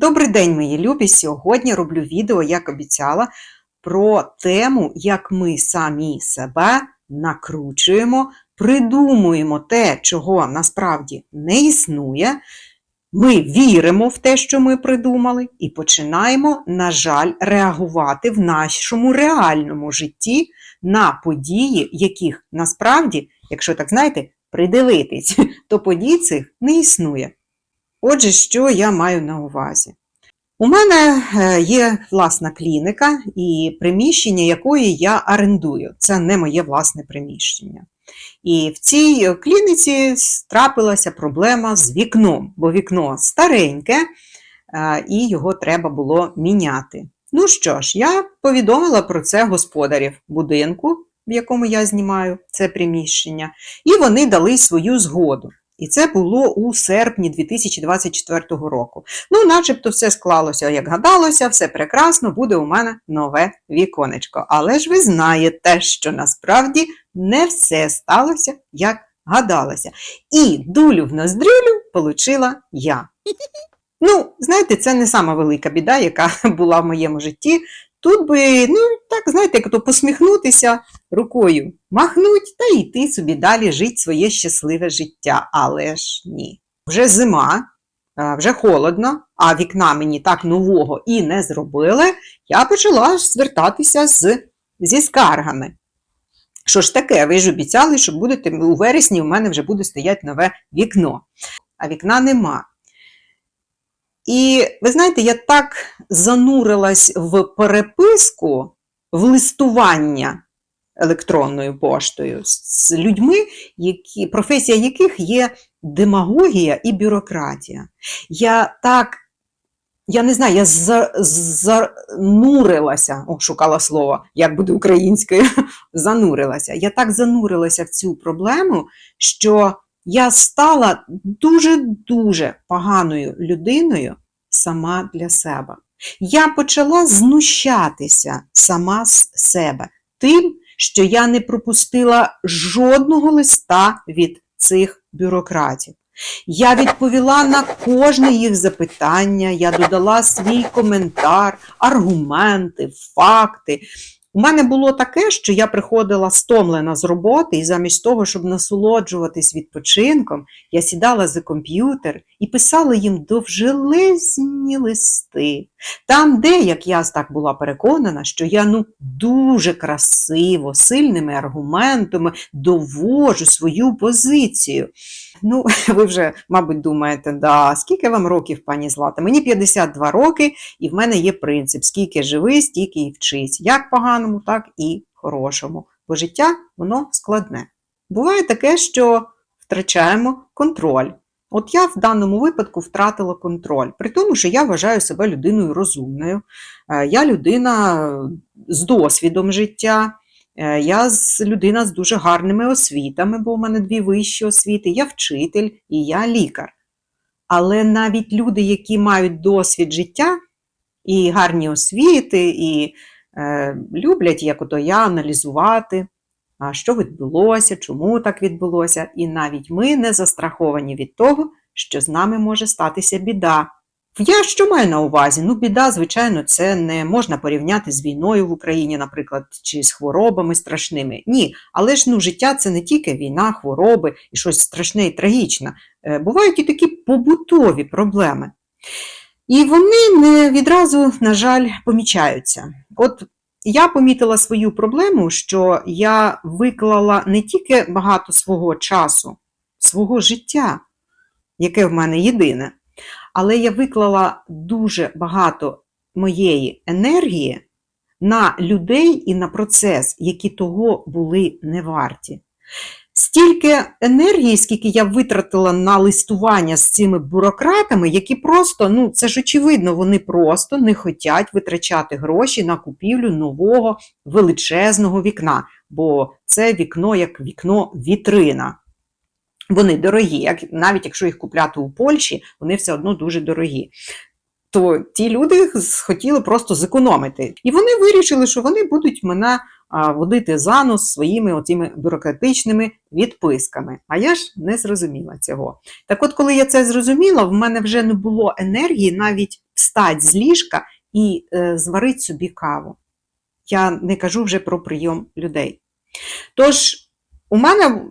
Добрий день, мої любі! Сьогодні роблю відео, як обіцяла, про тему, як ми самі себе накручуємо, придумуємо те, чого насправді не існує. Ми віримо в те, що ми придумали, і починаємо, на жаль, реагувати в нашому реальному житті на події, яких насправді, якщо так знаєте, придивитись, то подій цих не існує. Отже, що я маю на увазі? У мене е, є власна клініка і приміщення, якої я орендую. Це не моє власне приміщення. І в цій клініці трапилася проблема з вікном, бо вікно стареньке, е, і його треба було міняти. Ну що ж, я повідомила про це господарів будинку, в якому я знімаю це приміщення, і вони дали свою згоду. І це було у серпні 2024 року. Ну, начебто, все склалося, як гадалося, все прекрасно, буде у мене нове віконечко. Але ж ви знаєте, що насправді не все сталося, як гадалося. І дулю в ноздрюлю получила я. Ну, знаєте, це не сама велика біда, яка була в моєму житті. Тут би, ну, так, знаєте, як то посміхнутися рукою, махнуть та йти собі далі жити своє щасливе життя. Але ж ні. Вже зима, вже холодно, а вікна мені так нового і не зробили, я почала звертатися з, зі скаргами. Що ж таке, ви ж обіцяли, що будете у вересні у мене вже буде стояти нове вікно, а вікна нема. І ви знаєте, я так занурилась в переписку, в листування електронною поштою з людьми, які, професія яких є демагогія і бюрократія. Я так, я не знаю, я занурилася, о, шукала слово, як буде українською, занурилася. Я так занурилася в цю проблему, що я стала дуже-дуже поганою людиною сама для себе. Я почала знущатися сама з себе тим, що я не пропустила жодного листа від цих бюрократів. Я відповіла на кожне їх запитання, я додала свій коментар, аргументи, факти. У мене було таке, що я приходила стомлена з роботи, і замість того, щоб насолоджуватись відпочинком, я сідала за комп'ютер і писала їм довжелезні листи. Там, де, як я так була переконана, що я ну дуже красиво, сильними аргументами довожу свою позицію. Ну, ви вже, мабуть, думаєте, да, скільки вам років, пані Злата? Мені 52 роки, і в мене є принцип: скільки живи, стільки і вчись. Як поганому, так і хорошому. Бо життя воно складне. Буває таке, що втрачаємо контроль. От я в даному випадку втратила контроль, при тому, що я вважаю себе людиною розумною, е, я людина з досвідом життя. Е, я людина з дуже гарними освітами, бо у мене дві вищі освіти, я вчитель і я лікар. Але навіть люди, які мають досвід життя і гарні освіти, і е, люблять, як ото я, аналізувати, що відбулося, чому так відбулося, і навіть ми не застраховані від того, що з нами може статися біда. Я що маю на увазі? Ну, біда, звичайно, це не можна порівняти з війною в Україні, наприклад, чи з хворобами страшними. Ні, але ж ну, життя це не тільки війна, хвороби і щось страшне і трагічне. Е, бувають і такі побутові проблеми. І вони не відразу, на жаль, помічаються. От я помітила свою проблему, що я виклала не тільки багато свого часу, свого життя, яке в мене єдине але я виклала дуже багато моєї енергії на людей і на процес, які того були не варті. Стільки енергії, скільки я витратила на листування з цими бюрократами, які просто, ну це ж очевидно, вони просто не хочуть витрачати гроші на купівлю нового величезного вікна, бо це вікно як вікно вітрина. Вони дорогі, як, навіть якщо їх купляти у Польщі, вони все одно дуже дорогі. То ті люди хотіли просто зекономити. І вони вирішили, що вони будуть мене водити за нос своїми оціми бюрократичними відписками. А я ж не зрозуміла цього. Так от, коли я це зрозуміла, в мене вже не було енергії навіть встать з ліжка і е, зварить собі каву. Я не кажу вже про прийом людей. Тож, у мене,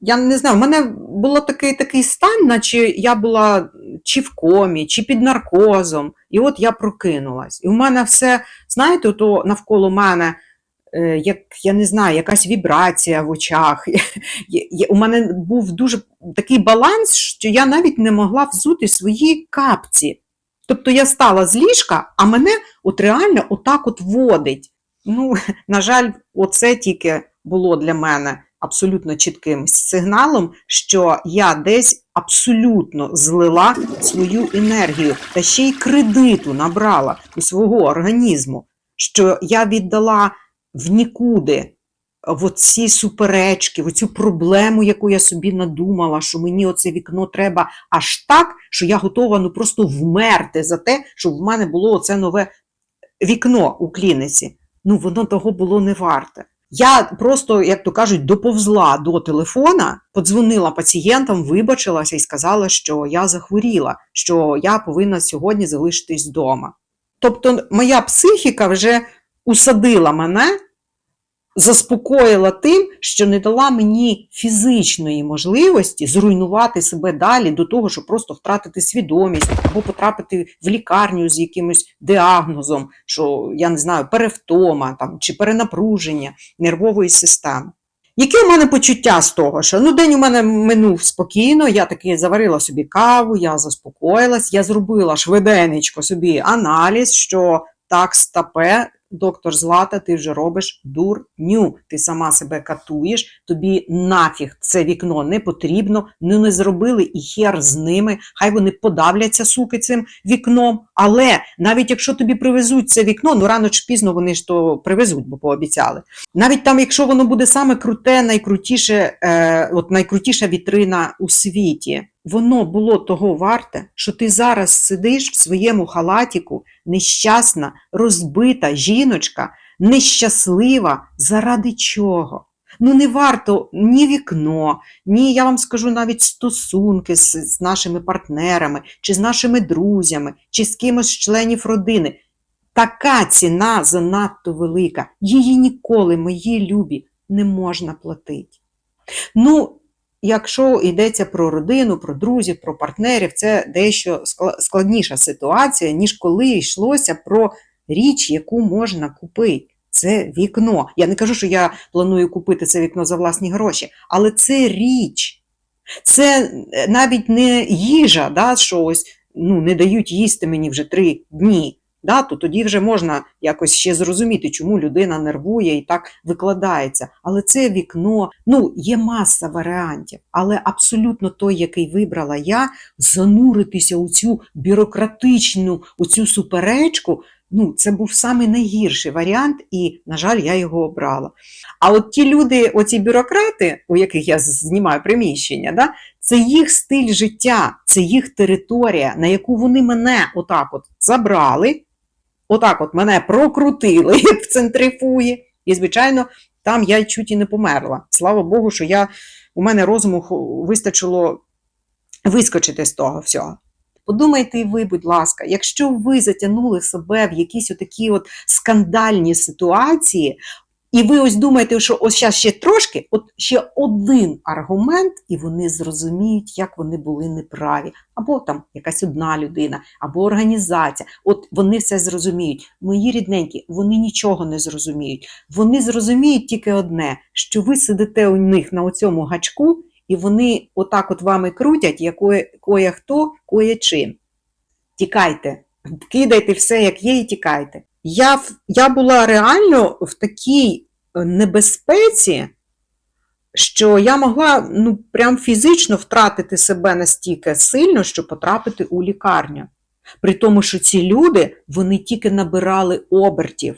я не знаю, у мене було такий такий стан, наче я була чи в комі, чи під наркозом. І от я прокинулась. І у мене все, знаєте, то навколо мене, як я не знаю, якась вібрація в очах. У мене був дуже такий баланс, що я навіть не могла взути свої капці. Тобто я стала з ліжка, а мене от реально отак от водить. Ну, на жаль, оце тільки було для мене абсолютно чітким сигналом, що я десь абсолютно злила свою енергію та ще й кредиту набрала у свого організму, що я віддала в нікуди в оці суперечки, в оцю проблему, яку я собі надумала, що мені оце вікно треба аж так, що я готова ну просто вмерти за те, щоб в мене було оце нове вікно у клініці. Ну, воно того було не варте. Я просто, як то кажуть, доповзла до телефона, подзвонила пацієнтам, вибачилася і сказала, що я захворіла, що я повинна сьогодні залишитись вдома. Тобто, моя психіка вже усадила мене, заспокоїла тим, що не дала мені фізичної можливості зруйнувати себе далі до того, щоб просто втратити свідомість або потрапити в лікарню з якимось діагнозом, що я не знаю, перевтома там, чи перенапруження нервової системи. Яке у мене почуття з того, що ну, день у мене минув спокійно, я таки заварила собі каву, я заспокоїлась, я зробила швиденечко собі аналіз, що так, стапе, доктор Злата, ти вже робиш дурню. Ти сама себе катуєш, тобі нафіг це вікно не потрібно, ну не зробили і хер з ними. Хай вони подавляться, суки, цим вікном. Але навіть якщо тобі привезуть це вікно, ну рано чи пізно вони ж то привезуть, бо пообіцяли. Навіть там, якщо воно буде саме круте, найкрутіше, е, от найкрутіша вітрина у світі, воно було того варте, що ти зараз сидиш в своєму халатіку, нещасна, розбита жіночка, нещаслива, заради чого? Ну, не варто ні вікно, ні, я вам скажу навіть стосунки з, з нашими партнерами, чи з нашими друзями, чи з кимось з членів родини. Така ціна занадто велика. Її ніколи, мої любі, не можна платити. Ну, якщо йдеться про родину, про друзів, про партнерів, це дещо складніша ситуація, ніж коли йшлося про річ, яку можна купити. Це вікно. Я не кажу, що я планую купити це вікно за власні гроші, але це річ. Це е, навіть не їжа, да, що ось ну, не дають їсти мені вже три дні. Да, то тоді вже можна якось ще зрозуміти, чому людина нервує і так викладається. Але це вікно, ну, є маса варіантів, але абсолютно той, який вибрала я, зануритися у цю бюрократичну, у цю суперечку, ну, це був самий найгірший варіант, і, на жаль, я його обрала. А от ті люди, оці бюрократи, у яких я знімаю приміщення, да, це їх стиль життя, це їх територія, на яку вони мене отак от забрали, отак от мене прокрутили, в центрифуї. І, звичайно, там я чуть і не померла. Слава Богу, що я, у мене розуму вистачило вискочити з того всього. Подумайте і ви, будь ласка, якщо ви затягнули себе в якісь отакі от скандальні ситуації, і ви ось думаєте, що ось зараз ще трошки, от ще один аргумент, і вони зрозуміють, як вони були неправі. Або там якась одна людина, або організація. От вони все зрозуміють. Мої рідненькі, вони нічого не зрозуміють. Вони зрозуміють тільки одне, що ви сидите у них на оцьому гачку, і вони отак от вами крутять, як кое- кое-хто, кое-чим. Тікайте, кидайте все, як є, і тікайте. Я, я була реально в такій е, небезпеці, що я могла ну, прям фізично втратити себе настільки сильно, що потрапити у лікарню. При тому, що ці люди вони тільки набирали обертів.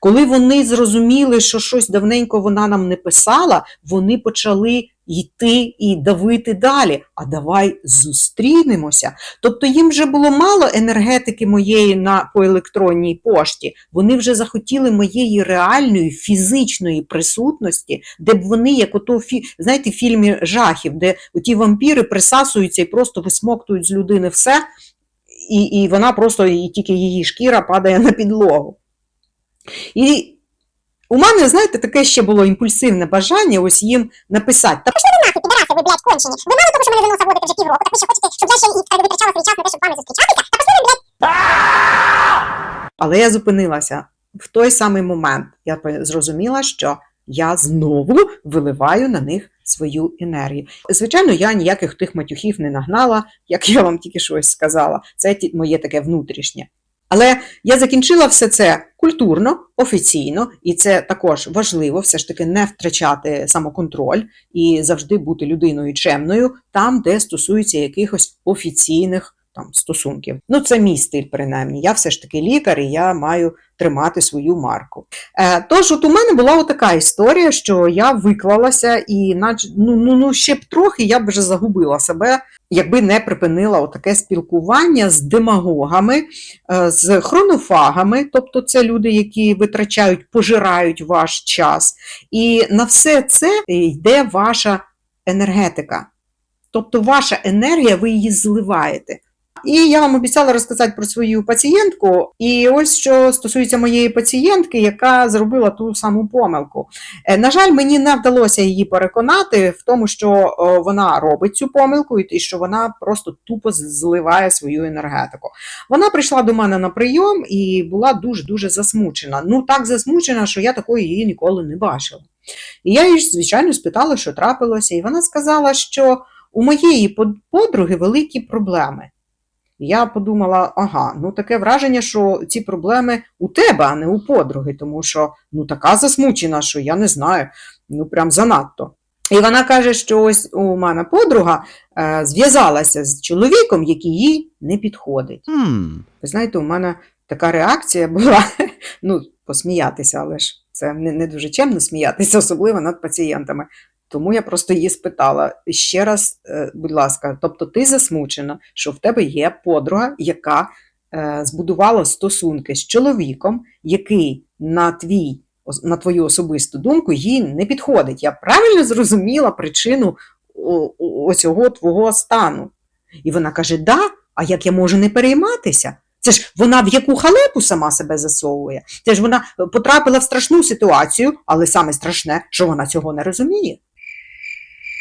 Коли вони зрозуміли, що щось давненько вона нам не писала, вони почали йти і давити далі. А давай зустрінемося. Тобто їм вже було мало енергетики моєї на, по електронній пошті. Вони вже захотіли моєї реальної фізичної присутності, де б вони, як ото фі... знаєте, в фільмі жахів, де ті вампіри присасуються і просто висмоктують з людини все. і, і вона просто, і тільки її шкіра падає на підлогу. І у мене, знаєте, таке ще було імпульсивне бажання ось їм написати. Та нахуй, підараси, ви, блядь, кончені. Ви мало того, що мене за носа водите вже півроку, так ви ще хочете, щоб я ще і витрачала свій час на те, щоб з вами зустрічатися? Та пішли ви, блядь, Але я зупинилася в той самий момент. Я зрозуміла, що я знову виливаю на них свою енергію. Звичайно, я ніяких тих матюхів не нагнала, як я вам тільки щось сказала. Це моє таке внутрішнє. Але я закінчила все це культурно, офіційно, і це також важливо, все ж таки не втрачати самоконтроль і завжди бути людиною чемною там, де стосується якихось офіційних там стосунків. Ну, це мій стиль, принаймні. Я все ж таки лікар, і я маю тримати свою марку. Е, тож, от у мене була така історія, що я виклалася, і наче ну, ну, ну ще б трохи я б вже загубила себе, якби не припинила отаке спілкування з демагогами, е, з хронофагами, тобто це люди, які витрачають, пожирають ваш час. І на все це йде ваша енергетика. Тобто ваша енергія, ви її зливаєте. І я вам обіцяла розказати про свою пацієнтку. І ось що стосується моєї пацієнтки, яка зробила ту саму помилку. Е, На жаль, мені не вдалося її переконати в тому, що вона робить цю помилку, і що вона просто тупо зливає свою енергетику. Вона прийшла до мене на прийом і була дуже дуже засмучена. Ну так засмучена, що я такої її ніколи не бачила. І я її, звичайно, спитала, що трапилося, і вона сказала, що у моєї подруги великі проблеми. Я подумала, ага, ну таке враження, що ці проблеми у тебе, а не у подруги, тому що ну така засмучена, що я не знаю, ну прям занадто. І вона каже, що ось у мене подруга е, зв'язалася з чоловіком, який їй не підходить. Hmm. Ви знаєте, у мене така реакція була, ну, посміятися, але ж це не, не дуже чемно сміятися, особливо над пацієнтами. Тому я просто її спитала ще раз, е, будь ласка, тобто ти засмучена, що в тебе є подруга, яка е, збудувала стосунки з чоловіком, який на твій на твою особисту думку їй не підходить. Я правильно зрозуміла причину оцього твого стану. І вона каже: Да, а як я можу не перейматися? Це ж вона в яку халепу сама себе засовує. Це ж вона е, потрапила в страшну ситуацію, але саме страшне, що вона цього не розуміє.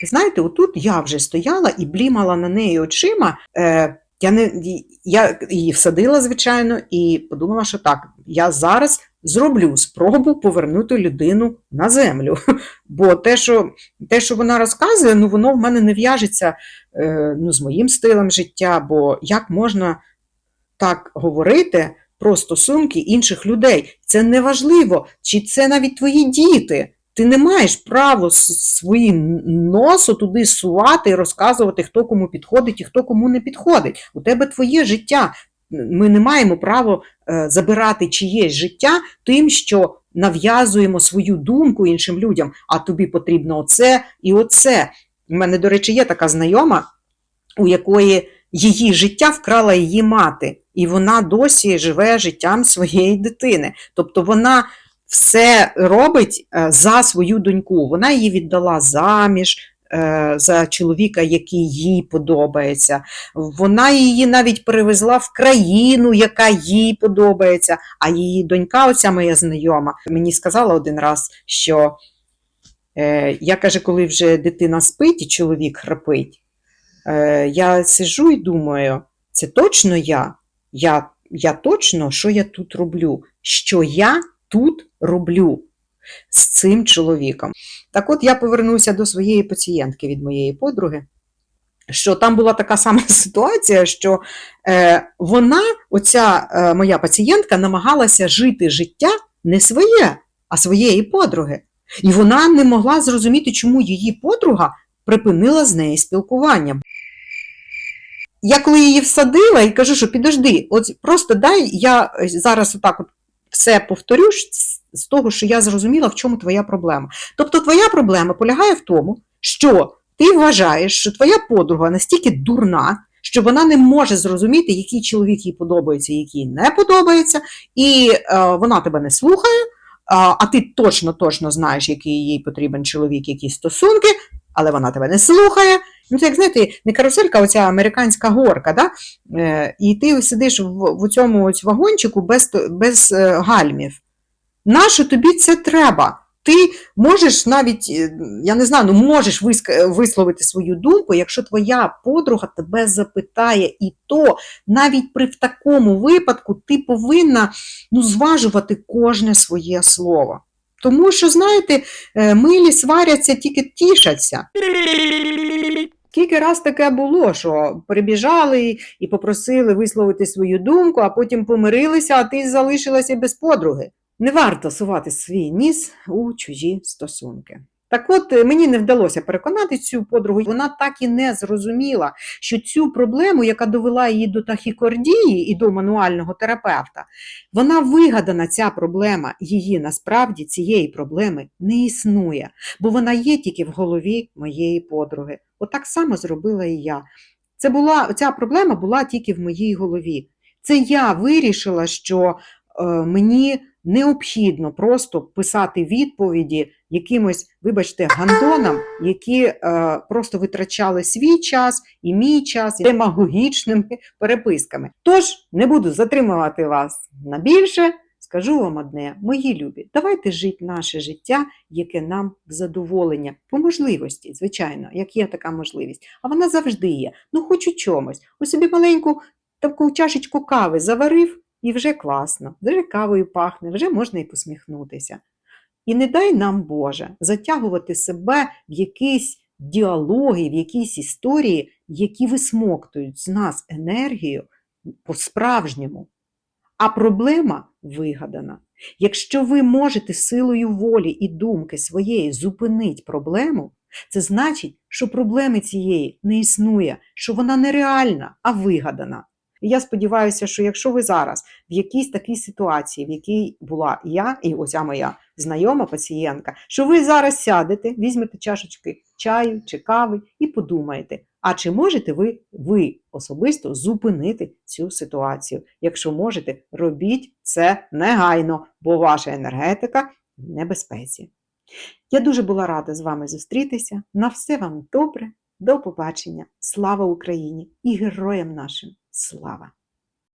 Знаєте, отут я вже стояла і блімала на неї очима. Е, я, не, я її всадила, звичайно, і подумала, що так, я зараз зроблю спробу повернути людину на землю. Бо те, що, те, що вона розказує, ну воно в мене не в'яжеться е, ну, з моїм стилем життя, бо як можна так говорити про стосунки інших людей? Це неважливо, чи це навіть твої діти. Ти не маєш права с- свої носу туди сувати і розказувати, хто кому підходить і хто кому не підходить. У тебе твоє життя. Ми не маємо права е, забирати чиєсь життя тим, що нав'язуємо свою думку іншим людям, а тобі потрібно оце і оце. У мене, до речі, є така знайома, у якої її життя вкрала її мати, і вона досі живе життям своєї дитини. Тобто вона все робить е, за свою доньку. Вона її віддала заміж. е, За чоловіка, який їй подобається. Вона її навіть перевезла в країну, яка їй подобається. А її донька, оця моя знайома, мені сказала один раз, що е, я каже, коли вже дитина спить і чоловік храпить, я сижу і думаю, це точно я? я? Я точно, що я тут роблю? Що я тут роблю з цим чоловіком? Так от я повернуся до своєї пацієнтки від моєї подруги. Що там була така сама ситуація, що е, вона, оця е, моя пацієнтка, намагалася жити життя не своє, а своєї подруги. І вона не могла зрозуміти, чому її подруга припинила з нею спілкування. Я коли її всадила і кажу, що підожди, от просто дай я е, зараз отак от все повторю з- того, що я зрозуміла, в чому твоя проблема. Тобто, твоя проблема полягає в тому, що ти вважаєш, що твоя подруга настільки дурна, що вона не може зрозуміти, який чоловік їй подобається, який не подобається, і е, вона тебе не слухає. А, ти точно точно знаєш, який їй потрібен чоловік, які стосунки, але вона тебе не слухає. Ну, це як знаєте, не каруселька, оця американська горка, да? е, і ти сидиш в, в цьому ось вагончику без, без е, гальмів. Нащо тобі це треба? Ти можеш навіть, е, я не знаю, ну можеш висловити свою думку, якщо твоя подруга тебе запитає, і то навіть при в такому випадку ти повинна ну, зважувати кожне своє слово. Тому що, знаєте, е, милі сваряться, тільки тішаться. Кілька раз таке було, що прибіжали і попросили висловити свою думку, а потім помирилися, а ти залишилася без подруги. Не варто сувати свій ніс у чужі стосунки. Так от е, мені не вдалося переконати цю подругу. Вона так і не зрозуміла, що цю проблему, яка довела її до тахікардії і до мануального терапевта, вона вигадана, ця проблема. Її насправді цієї проблеми не існує, бо вона є тільки в голові моєї подруги. Отак само зробила і я. Це була, ця проблема була тільки в моїй голові. Це я вирішила, що е, мені необхідно просто писати відповіді якимось, вибачте, гандонам, які е, просто витрачали свій час і мій час демагогічними переписками. Тож не буду затримувати вас на більше. Скажу вам одне, мої любі, давайте жити наше життя, яке нам в задоволення, по можливості, звичайно, як є така можливість. А вона завжди є. Ну, хоч у чомусь. Ось собі маленьку таку чашечку кави заварив, і вже класно, вже кавою пахне, вже можна і посміхнутися. І не дай нам, Боже, затягувати себе в якісь діалоги, в якісь історії, які висмоктують з нас енергію по-справжньому. А проблема вигадана. Якщо ви можете силою волі і думки своєї зупинити проблему, це значить, що проблеми цієї не існує, що вона не реальна, а вигадана. І я сподіваюся, що якщо ви зараз в якійсь такій ситуації, в якій була я і оця моя знайома пацієнтка, що ви зараз сядете, візьмете чашечки чаю чи кави і подумаєте, а чи можете ви, ви особисто зупинити цю ситуацію? Якщо можете, робіть це негайно, бо ваша енергетика в небезпеці. Я дуже була рада з вами зустрітися. На все вам добре, до побачення. Слава Україні і героям нашим! Слава!